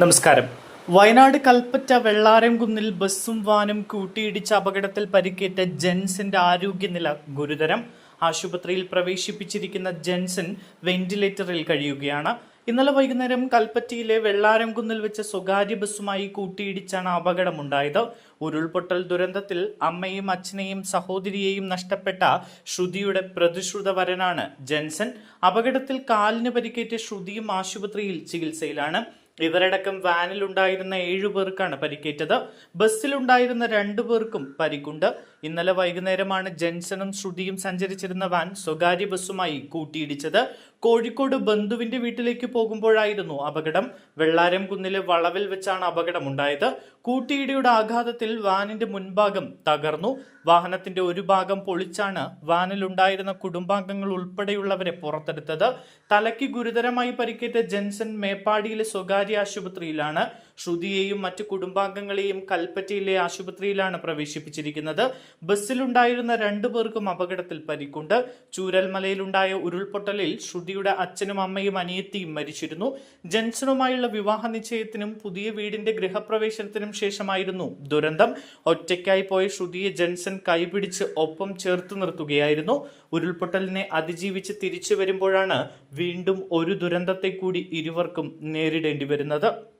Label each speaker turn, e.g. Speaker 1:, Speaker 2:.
Speaker 1: നമസ്കാരം. വയനാട് കൽപ്പറ്റ വെള്ളാരംകുന്നിൽ ബസ്സും വാനും കൂട്ടിയിടിച്ച അപകടത്തിൽ പരിക്കേറ്റ ജെൻസിന്റെ ആരോഗ്യനില ഗുരുതരം. ആശുപത്രിയിൽ പ്രവേശിപ്പിച്ചിരിക്കുന്ന ജെൻസൻ വെന്റിലേറ്ററിൽ കഴിയുകയാണ്. ഇന്നലെ വൈകുന്നേരം കൽപ്പറ്റയിലെ വെള്ളാരംകുന്നിൽ വെച്ച് സ്വകാര്യ ബസ്സുമായി കൂട്ടിയിടിച്ചാണ് അപകടമുണ്ടായത്. ഉരുൾപൊട്ടൽ ദുരന്തത്തിൽ അമ്മയും അച്ഛനെയും സഹോദരിയെയും നഷ്ടപ്പെട്ട ശ്രുതിയുടെ പ്രതിശ്രുതവരനാണ് ജെൻസൺ അപകടത്തിൽ കാലിന് പരിക്കേറ്റ ശ്രുതിയും ആശുപത്രിയിൽ ചികിത്സയിലാണ്. ഇവരടക്കം വാനിലുണ്ടായിരുന്ന ഏഴു പേർക്കാണ് പരിക്കേറ്റത്. ബസ്സിലുണ്ടായിരുന്ന രണ്ടു പേർക്കും പരിക്കുണ്ട്. ഇന്നലെ വൈകുന്നേരമാണ് ജെൻസനും ശ്രുതിയും സഞ്ചരിച്ചിരുന്ന വാൻ സ്വകാര്യ ബസ്സുമായി കൂട്ടിയിടിച്ചത്. കോഴിക്കോട് ബന്ധുവിന്റെ വീട്ടിലേക്ക് പോകുമ്പോഴായിരുന്നു അപകടം. വെള്ളാരം കുന്നിലെ വളവിൽ വെച്ചാണ് അപകടമുണ്ടായത്. കൂട്ടിയിടിയുടെ ആഘാതത്തിൽ വാനിന്റെ മുൻഭാഗം തകർന്നു. വാഹനത്തിന്റെ ഒരു ഭാഗം പൊളിച്ചാണ് വാനിലുണ്ടായിരുന്ന കുടുംബാംഗങ്ങൾ ഉൾപ്പെടെയുള്ളവരെ പുറത്തെടുത്തത്. തലയ്ക്ക് ഗുരുതരമായി പരിക്കേറ്റ ജെൻസൺ മേപ്പാടിയിലെ സ്വകാര്യ ആശുപത്രിയിലാണ് ശ്രുതിയെയും മറ്റ് കുടുംബാംഗങ്ങളെയും കൽപ്പറ്റയിലെ ആശുപത്രിയിലാണ് പ്രവേശിപ്പിച്ചിരിക്കുന്നത്. ബസ്സിലുണ്ടായിരുന്ന രണ്ടു പേർക്കും അപകടത്തിൽ പരിക്കുണ്ട്. ചൂരൽമലയിലുണ്ടായ ഉരുൾപൊട്ടലിൽ ശ്രുതിയുടെ അച്ഛനും അമ്മയും അനിയത്തിയും മരിച്ചിരുന്നു. ജൻസണുമായുള്ള വിവാഹ നിശ്ചയത്തിനും പുതിയ വീടിന്റെ ഗൃഹപ്രവേശനത്തിനും ശേഷമായിരുന്നു ദുരന്തം. ഒറ്റയ്ക്കായി പോയ ശ്രുതിയെ ജൻസൺ കൈപിടിച്ച് ഒപ്പം ചേർത്ത് നിർത്തുകയായിരുന്നു. ഉരുൾപൊട്ടലിനെ അതിജീവിച്ച് തിരിച്ചു വരുമ്പോഴാണ് വീണ്ടും ഒരു ദുരന്തത്തെ കൂടി ഇരുവർക്കും നേരിടേണ്ടി വരുന്നത്.